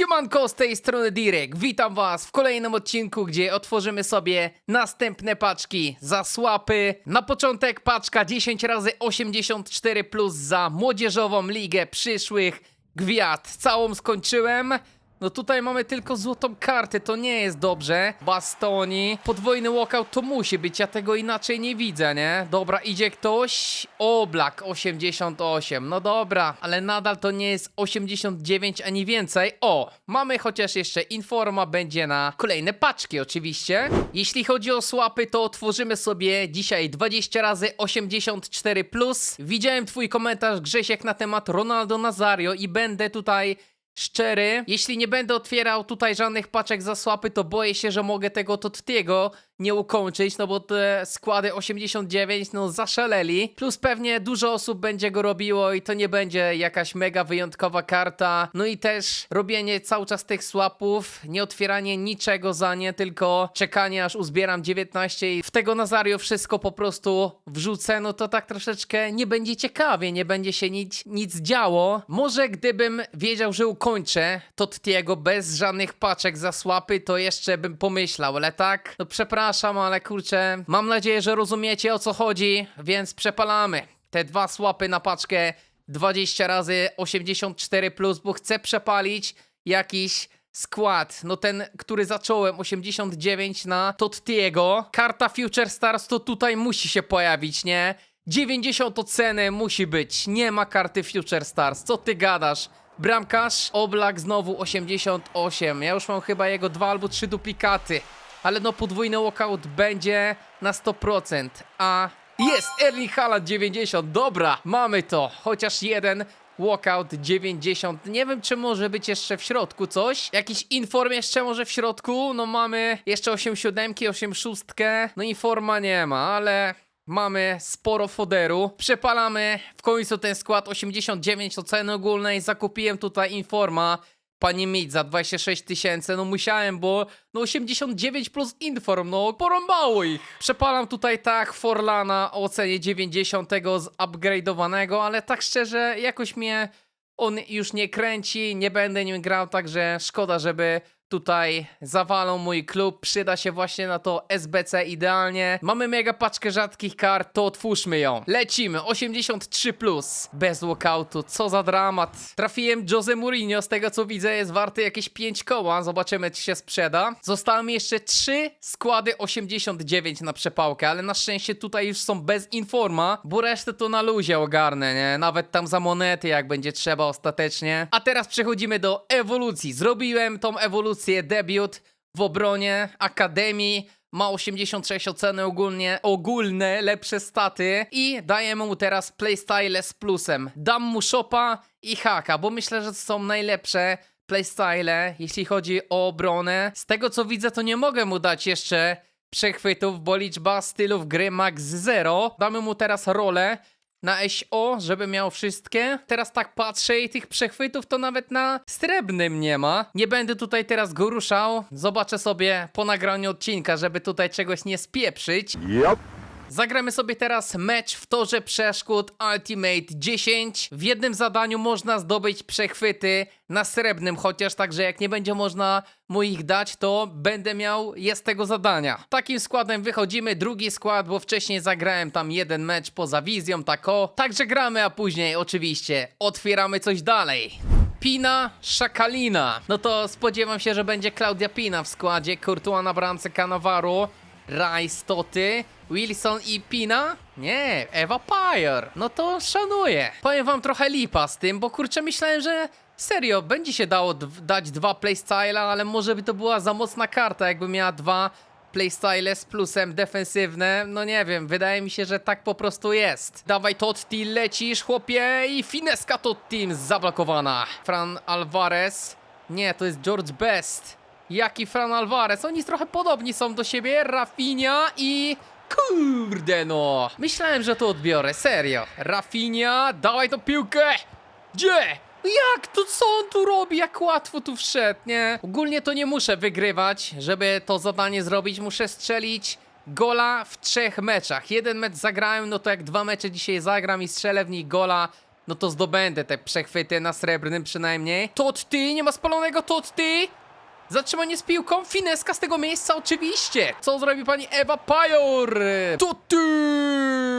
Siemanko, z tej strony Direk. Witam was w kolejnym odcinku, gdzie otworzymy sobie następne paczki za słapy. Na początek paczka 10 razy 84 plus za młodzieżową ligę przyszłych gwiazd. Całą skończyłem. No tutaj mamy tylko złotą kartę, to nie jest dobrze. Bastoni. Podwójny walkout to musi być, ja tego inaczej nie widzę, nie? Dobra, idzie ktoś. Oblak 88. No dobra, ale nadal to nie jest 89 ani więcej. O, mamy chociaż jeszcze informa będzie na kolejne paczki oczywiście. Jeśli chodzi o słapy, to otworzymy sobie dzisiaj 20 razy 84 plus. Widziałem twój komentarz Grzesiek na temat Ronaldo Nazario i będę tutaj szczery. Jeśli nie będę otwierał tutaj żadnych paczek za słapy, to boję się, że mogę tego Tottiego nie ukończyć, no bo te składy 89, no zaszaleli. Plus pewnie dużo osób będzie go robiło i to nie będzie jakaś mega wyjątkowa karta. No i też robienie cały czas tych słapów, nie otwieranie niczego za nie, tylko czekanie aż uzbieram 19 i w tego Nazario wszystko po prostu wrzucę, no to tak troszeczkę nie będzie ciekawie, nie będzie się nic, nic działo. Może gdybym wiedział, że ukończę Tottiego bez żadnych paczek za słapy, to jeszcze bym pomyślał, ale tak, no przepraszam, ale kurczę, mam nadzieję, że rozumiecie o co chodzi, więc przepalamy te dwa słapy na paczkę 20 razy 84 plus, bo chcę przepalić jakiś skład. No ten, który zacząłem 89 na Tottiego. Karta Future Stars to tutaj musi się pojawić, nie? 90 oceny musi być. Nie ma karty Future Stars. Co ty gadasz? Bramkarz, Oblak znowu 88. Ja już mam chyba jego dwa albo trzy duplikaty. Ale no podwójny walkout będzie na 100%. A jest Erling Haaland 90. Dobra, mamy to. Chociaż jeden walkout 90. Nie wiem, czy może być jeszcze w środku coś. Jakiś inform jeszcze może w środku. No mamy jeszcze 8 siódemki, 8 szóstkę. No informa nie ma, ale mamy sporo foderu. Przepalamy w końcu ten skład 89 oceny ogólnej. Zakupiłem tutaj informa. Pani Mit za 26 tysięcy, no musiałem, bo no 89 plus inform, no porąbało ich. Przepalam tutaj tak Forlana o ocenie 90 zupgrade'owanego, ale tak szczerze jakoś mnie on już nie kręci, nie będę nim grał, także szkoda, żeby tutaj zawalą mój klub. Przyda się właśnie na to SBC idealnie. Mamy mega paczkę rzadkich kart, to otwórzmy ją. Lecimy, 83 plus, bez walkoutu, co za dramat. Trafiłem Jose Mourinho, z tego co widzę jest warty jakieś 5 koła, zobaczymy czy się sprzeda. Zostały mi jeszcze 3 składy 89 na przepałkę, ale na szczęście tutaj już są bez informa, bo resztę to na luzie ogarnę, nie? Nawet tam za monety jak będzie trzeba ostatecznie. A teraz przechodzimy do ewolucji. Zrobiłem tą ewolucję, debiut w obronie Akademii. Ma 86 oceny ogólnie, ogólne, lepsze staty i dajemy mu teraz playstyle z plusem. Dam mu shopa i haka, bo myślę, że to są najlepsze playstyle, jeśli chodzi o obronę. Z tego co widzę, to nie mogę mu dać jeszcze przechwytów, bo liczba stylów gry max 0. Damy mu teraz rolę na SO, żeby miał wszystkie. Teraz tak patrzę i tych przechwytów to nawet na srebrnym nie ma. Nie będę tutaj teraz go ruszał. Zobaczę sobie po nagraniu odcinka, żeby tutaj czegoś nie spieprzyć. Yep. Zagramy sobie teraz mecz w torze przeszkód Ultimate 10. W jednym zadaniu można zdobyć przechwyty na srebrnym, chociaż także jak nie będzie można mu ich dać, to będę miał je z tego zadania. Takim składem wychodzimy, drugi skład, bo wcześniej zagrałem tam jeden mecz poza wizją, tak o. Także gramy, a później oczywiście otwieramy coś dalej. Pina Szakalina. No to spodziewam się, że będzie Klaudia Pina w składzie. Courtois na bramce Cannavaro. Rice, Toty, Wilson i Pina? Nie, Eva Pyre. No to szanuję. Powiem wam trochę lipa z tym, bo kurczę myślałem, że serio, będzie się dało dać dwa playstyle'a, ale może by to była za mocna karta, jakby miała dwa playstyle z plusem defensywne. No nie wiem, wydaje mi się, że tak po prostu jest. Dawaj Totti, lecisz chłopie i fineska Totti zablokowana. Fran Alvarez. Nie, to jest George Best. Jaki Fran Alvarez? Oni trochę podobni są do siebie. Rafinha i... Kurde no. Myślałem, że to odbiorę, serio. Rafinha, dawaj tą piłkę. Gdzie? Jak to co on tu robi? Jak łatwo tu wszedł, nie? Ogólnie to nie muszę wygrywać, żeby to zadanie zrobić. Muszę strzelić gola w trzech meczach. Jeden mecz zagrałem, no to jak dwa mecze dzisiaj zagram i strzelę w nich gola, no to zdobędę te przechwyty na srebrnym przynajmniej. Totti, nie ma spalonego Totti! Zatrzymanie z piłką, fineska z tego miejsca oczywiście. Co zrobi pani Ewa Pajor? Totti!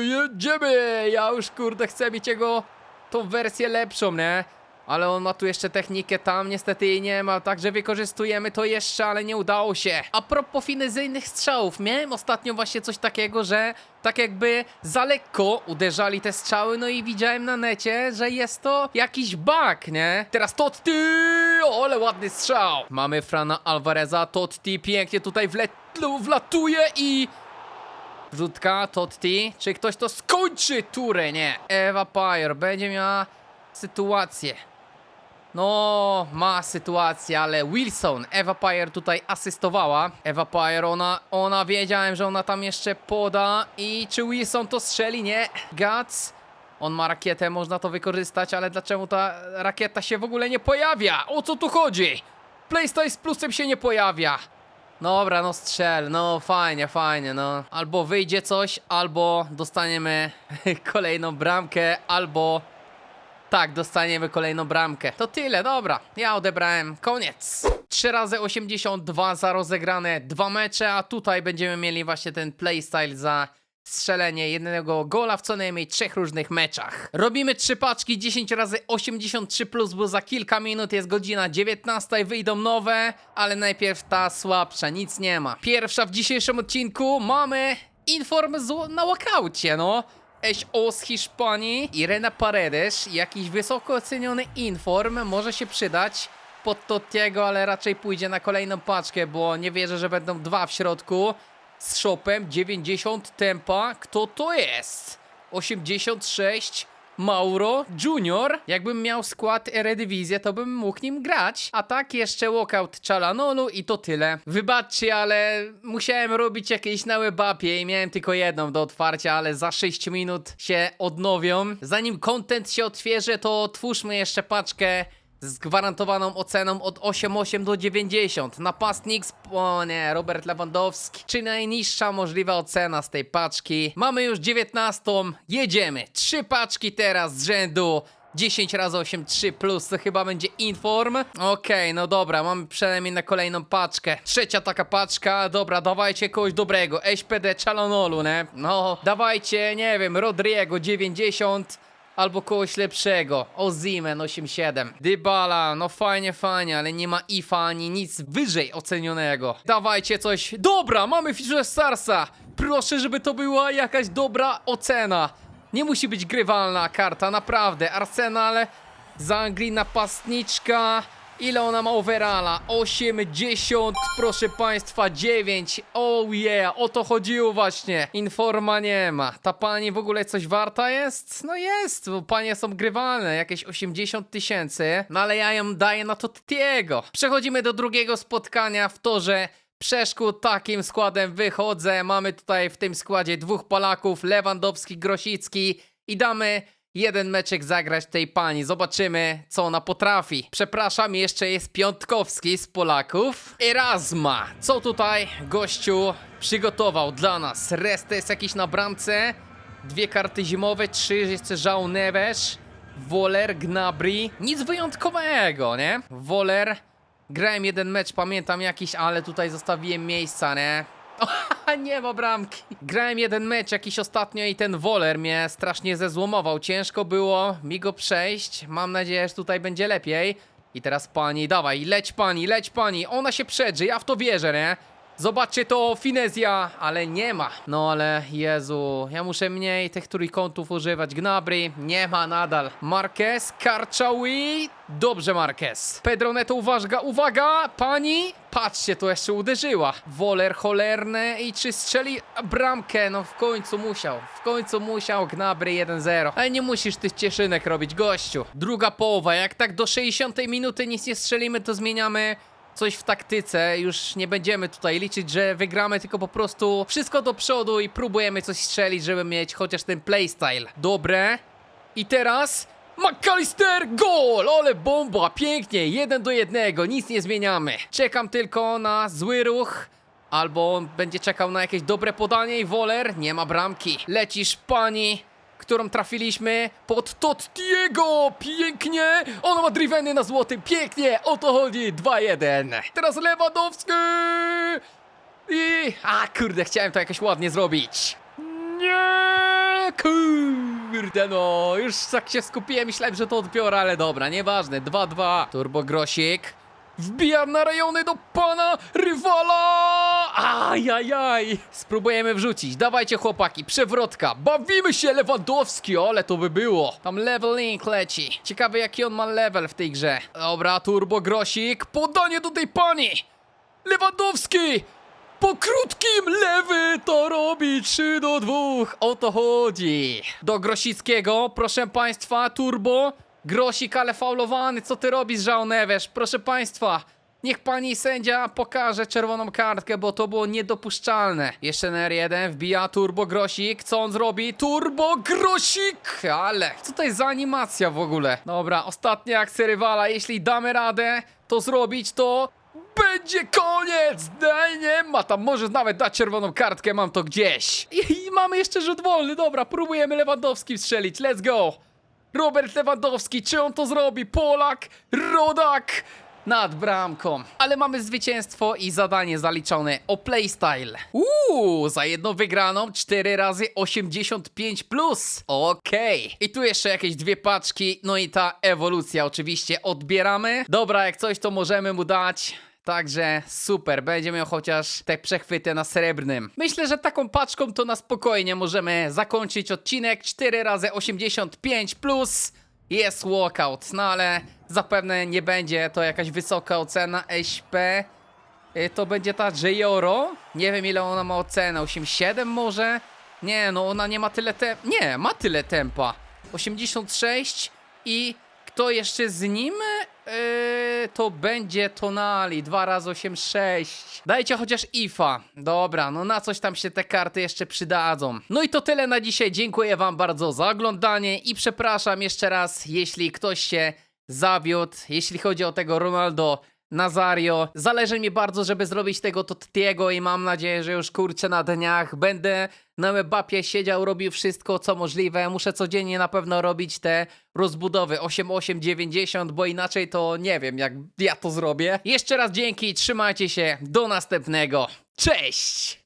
Jedziemy! Ja już kurde chcę mieć jego tą wersję lepszą, nie? Ale on ma tu jeszcze technikę, tam niestety jej nie ma, także wykorzystujemy to jeszcze, ale nie udało się. A propos finezyjnych strzałów, miałem ostatnio właśnie coś takiego, że tak jakby za lekko uderzali te strzały, no i widziałem na necie, że jest to jakiś bug, nie? Teraz Totti! O, ale ładny strzał! Mamy Frana Alvareza, Totti pięknie tutaj wlet wlatuje i... Rzutka, Totti. Czy ktoś to skończy? Turę, nie. Ewa Pajor będzie miała sytuację. No, ma sytuację, ale Wilson, Ewa Pajor tutaj asystowała. Ewa Pajor, ona, ona wiedziałem, że ona tam jeszcze poda. I czy Wilson to strzeli? Nie. Guts. On ma rakietę, można to wykorzystać, ale dlaczego ta rakieta się w ogóle nie pojawia? O co tu chodzi? PlayStation z plusem się nie pojawia. Dobra, no strzel, no fajnie, fajnie, no. Albo wyjdzie coś, albo dostaniemy kolejną bramkę, albo... Tak, dostaniemy kolejną bramkę. To tyle, dobra. Ja odebrałem. Koniec. 3 razy 82 za rozegrane dwa mecze, a tutaj będziemy mieli właśnie ten playstyle za strzelenie jednego gola w co najmniej trzech różnych meczach. Robimy trzy paczki 10 razy 83 plus, bo za kilka minut jest godzina 19 i wyjdą nowe, ale najpierw ta słabsza, nic nie ma. Pierwsza w dzisiejszym odcinku mamy inform na walkaucie, no. SO z Hiszpanii, Irena Paredes, jakiś wysoko oceniony inform, może się przydać pod Tottiego, ale raczej pójdzie na kolejną paczkę, bo nie wierzę, że będą dwa w środku. Z shopem 90 tempa, kto to jest? 86 Mauro Junior. Jakbym miał skład Eredivisie, to bym mógł nim grać. A tak jeszcze walkout Chalanolu i to tyle. Wybaczcie, ale musiałem robić jakieś na webapie i miałem tylko jedną do otwarcia, ale za 6 minut się odnowią. Zanim content się otwierzy, to otwórzmy jeszcze paczkę z gwarantowaną oceną od 8,8 do 90. Napastnik, z- o nie, Robert Lewandowski. Czy najniższa możliwa ocena z tej paczki? Mamy już 19. Jedziemy. Trzy paczki teraz z rzędu. 10 razy 8, 3 plus, to chyba będzie inform. Okej, no dobra, mamy przynajmniej na kolejną paczkę. Trzecia taka paczka, dobra, dawajcie kogoś dobrego. SPD Chalonolu, nie? No, dawajcie, nie wiem, Rodriego 90. Albo kogoś lepszego. Ozimen 87. Dybala, no fajnie, fajnie, ale nie ma IFA ani nic wyżej ocenionego. Dawajcie coś. Dobra, mamy Fisher Starsa. Proszę, żeby to była jakaś dobra ocena. Nie musi być grywalna karta, naprawdę. Arsenal z Anglii napastniczka. Ile ona ma overalla? 80, proszę państwa, 9. Oh yeah, o to chodziło właśnie. Informa nie ma. Ta pani w ogóle coś warta jest? No jest, bo panie są grywalne, jakieś 80 tysięcy. No ale ja ją daję na Tottiego. Przechodzimy do drugiego spotkania w torze. Przeszkód takim składem wychodzę. Mamy tutaj w tym składzie dwóch Polaków, Lewandowski, Grosicki i damy jeden meczek zagrać tej pani. Zobaczymy, co ona potrafi. Przepraszam, jeszcze jest Piątkowski z Polaków. Erasma. Co tutaj gościu przygotował dla nas? Rest jest jakiś na bramce. Dwie karty zimowe, trzy jeszcze Żał Neves. Woler, Gnabry. Nic wyjątkowego, nie? Woler. Grałem jeden mecz, pamiętam jakiś, ale tutaj zostawiłem miejsca, nie? Nie ma bramki. Grałem jeden mecz jakiś ostatnio i ten Woler mnie strasznie zezłomował. Ciężko było mi go przejść. Mam nadzieję, że tutaj będzie lepiej. I teraz pani, dawaj, leć pani, leć pani. Ona się przedrzy, ja w to wierzę, nie? Zobaczcie to, Finezja, ale nie ma. No ale Jezu, ja muszę mniej tych trójkątów używać. Gnabry, nie ma nadal. Marquez, Karczawi, dobrze Marquez. Pedro Neto, uwaga, uwaga, pani. Patrzcie, to jeszcze uderzyła. Woler cholerne i czy strzeli bramkę? No w końcu musiał, w końcu musiał. Gnabry 1-0. Ale nie musisz tych cieszynek robić, gościu. Druga połowa, jak tak do 60 minuty nic nie strzelimy, to zmieniamy coś w taktyce. Już nie będziemy tutaj liczyć, że wygramy, tylko po prostu wszystko do przodu i próbujemy coś strzelić, żeby mieć chociaż ten playstyle. Dobre. I teraz McAllister, gol! Ole bomba, pięknie, jeden do jednego, nic nie zmieniamy. Czekam tylko na zły ruch. Albo on będzie czekał na jakieś dobre podanie i Woler, nie ma bramki. Lecisz pani, którą trafiliśmy pod Tottiego. Pięknie. Ona ma driveny na złotym. Pięknie. O to chodzi. 2-1. Teraz Lewandowski. I... A, kurde, chciałem to jakoś ładnie zrobić. Nie, kurde no, już tak się skupiłem, myślałem, że to odbiorę, ale dobra, nieważne, 2-2. Turbo Grosik wbija na rejony do pana rywala! Ajajaj! Spróbujemy wrzucić, dawajcie chłopaki, przewrotka, bawimy się Lewandowski, ale to by było. Tam leveling leci, ciekawe jaki on ma level w tej grze. Dobra, Turbo Grosik, podanie do tej pani! Lewandowski! Po krótkim lewy to robi 3 do 2. O to chodzi. Do Grosickiego, proszę państwa, turbo. Grosik, ale faulowany. Co ty robisz, Żał Neves? Proszę państwa. Niech pani sędzia pokaże czerwoną kartkę, bo to było niedopuszczalne. Jeszcze na R1 wbija Turbo Grosik. Co on zrobi? Turbo Grosik! Ale co to jest za animacja w ogóle? Dobra, ostatnia akcja rywala. Jeśli damy radę to zrobić, to będzie koniec! Daj, nie ma tam, może nawet dać czerwoną kartkę, mam to gdzieś. I, I mamy jeszcze rzut wolny, dobra, próbujemy Lewandowski strzelić, let's go! Robert Lewandowski, czy on to zrobi? Polak, rodak nad bramką. Ale mamy zwycięstwo i zadanie zaliczone o playstyle. Uuu, za jedną wygraną 4 razy 85 plus. Okej. I tu jeszcze jakieś dwie paczki, no i ta ewolucja oczywiście odbieramy. Dobra, jak coś to możemy mu dać. Także super, będzie miał chociaż te przechwyty na srebrnym. Myślę, że taką paczką to na spokojnie możemy zakończyć odcinek 4 razy 85 plus jest walkout, no ale zapewne nie będzie to jakaś wysoka ocena SP. Y, To będzie ta Joro. Nie wiem ile ona ma ocenę, 8,7 może? Nie, no ona nie ma tyle te... Nie, ma tyle tempa. 86 i kto jeszcze z nim? Yy, to będzie Tonali, 2 razy 8, 6. Dajcie chociaż IFA. Dobra, no na coś tam się te karty jeszcze przydadzą. No i to tyle na dzisiaj. Dziękuję wam bardzo za oglądanie i przepraszam jeszcze raz, jeśli ktoś się zawiódł, jeśli chodzi o tego Ronaldo Nazario. Zależy mi bardzo, żeby zrobić tego Tottiego i mam nadzieję, że już kurczę na dniach będę na Mbappie siedział, robił wszystko co możliwe. Muszę codziennie na pewno robić te rozbudowy 8890, bo inaczej to nie wiem jak ja to zrobię. Jeszcze raz dzięki, trzymajcie się, do następnego. Cześć!